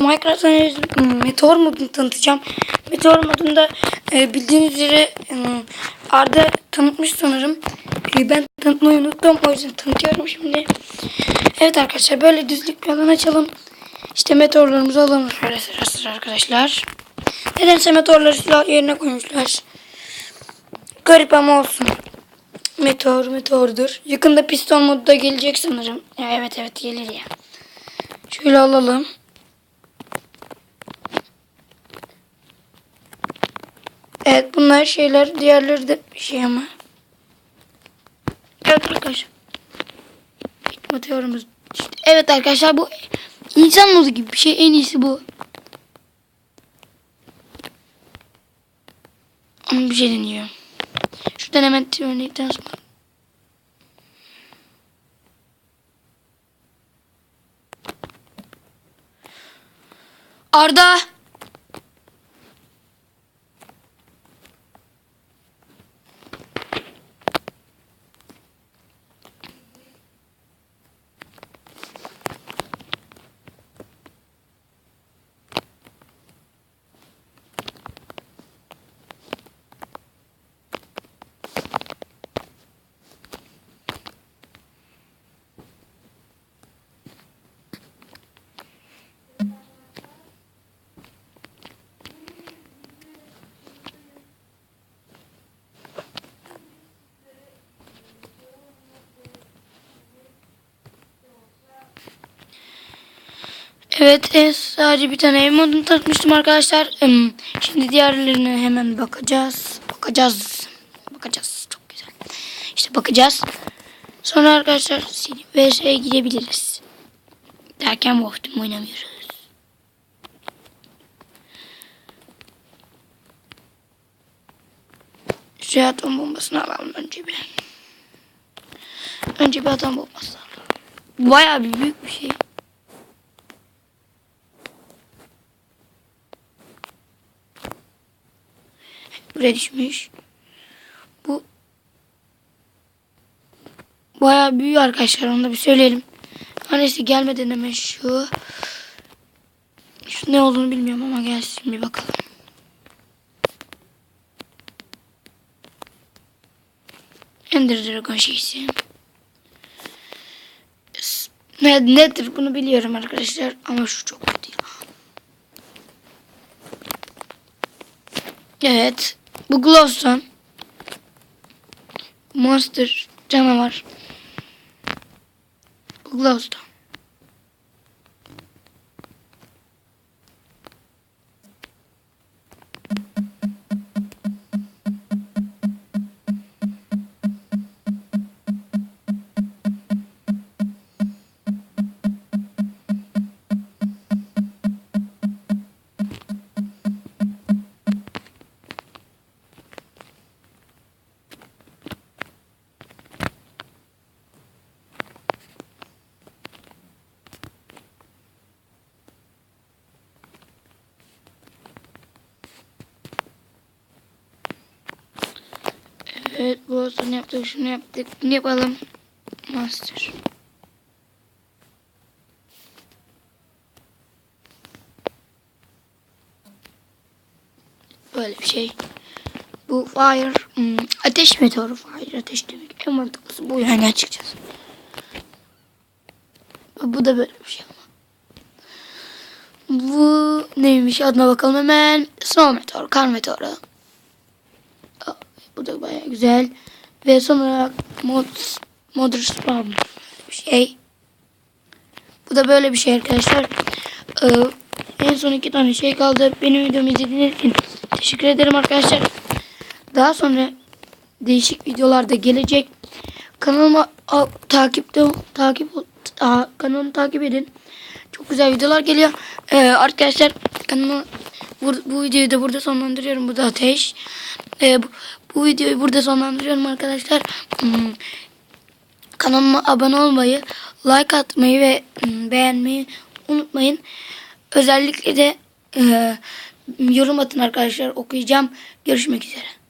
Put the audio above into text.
Minecraft hmm, Meteor modunu tanıtacağım. Meteor modunda e, bildiğiniz üzere e, Arda tanıtmış sanırım. E, ben tanıtmayı unuttum. O yüzden tanıtıyorum şimdi. Evet arkadaşlar böyle düzlük bir alan açalım. İşte meteorlarımızı alalım şöyle sıra sıra arkadaşlar. Nedense meteorları silah yerine koymuşlar. Garip ama olsun. Meteor meteordur. Yakında piston modu da gelecek sanırım. Evet evet gelir ya. Şöyle alalım. Evet bunlar şeyler diğerleri de bir şey ama. Evet arkadaşlar. İşte. Evet arkadaşlar bu insan modu gibi bir şey en iyisi bu. Ama bir şey deniyor. Şuradan hemen örnekten sonra. Arda. Evet e, sadece bir tane ev modunu tanıtmıştım arkadaşlar. Şimdi diğerlerine hemen bakacağız. Bakacağız. Bakacağız. Çok güzel. İşte bakacağız. Sonra arkadaşlar VS'ye girebiliriz. Derken Wolf'tum oynamıyoruz. Şu atom bombasını alalım önce bir. Önce bir atom bombası alalım. Bayağı bir büyük bir şey. Buraya düşmüş. Bu bayağı büyüyor arkadaşlar. Onu da bir söyleyelim. Annesi gelmeden hemen şu şu ne olduğunu bilmiyorum ama gelsin bir bakalım. Ender Dragon şeysi. Ne, nedir bunu biliyorum arkadaşlar ama şu çok kötü. Evet. Bu Glowstone. Monster canavar. Bu Glowstone. Evet bu olsun yaptık şunu yaptık. Ne yapalım? Master. Böyle bir şey. Bu fire hmm, ateş meteoru fire ateş demek. En mantıklısı bu yani açıkçası. Bu da böyle bir şey ama. Bu neymiş adına bakalım hemen. Snow meteor, kar meteoru. Bu da baya güzel. Ve son olarak mod, Mother Spawn bir şey. Bu da böyle bir şey arkadaşlar. Ee, en son iki tane şey kaldı. Benim videomu izlediğiniz için teşekkür ederim arkadaşlar. Daha sonra değişik videolar da gelecek. Kanalıma a, takipte takip a, kanalımı takip edin. Çok güzel videolar geliyor. Ee, arkadaşlar kanalıma bu, videoyu da burada sonlandırıyorum. Bu da ateş. Ee, bu, bu videoyu burada sonlandırıyorum arkadaşlar. Hmm, kanalıma abone olmayı, like atmayı ve hmm, beğenmeyi unutmayın. Özellikle de e, yorum atın arkadaşlar okuyacağım. Görüşmek üzere.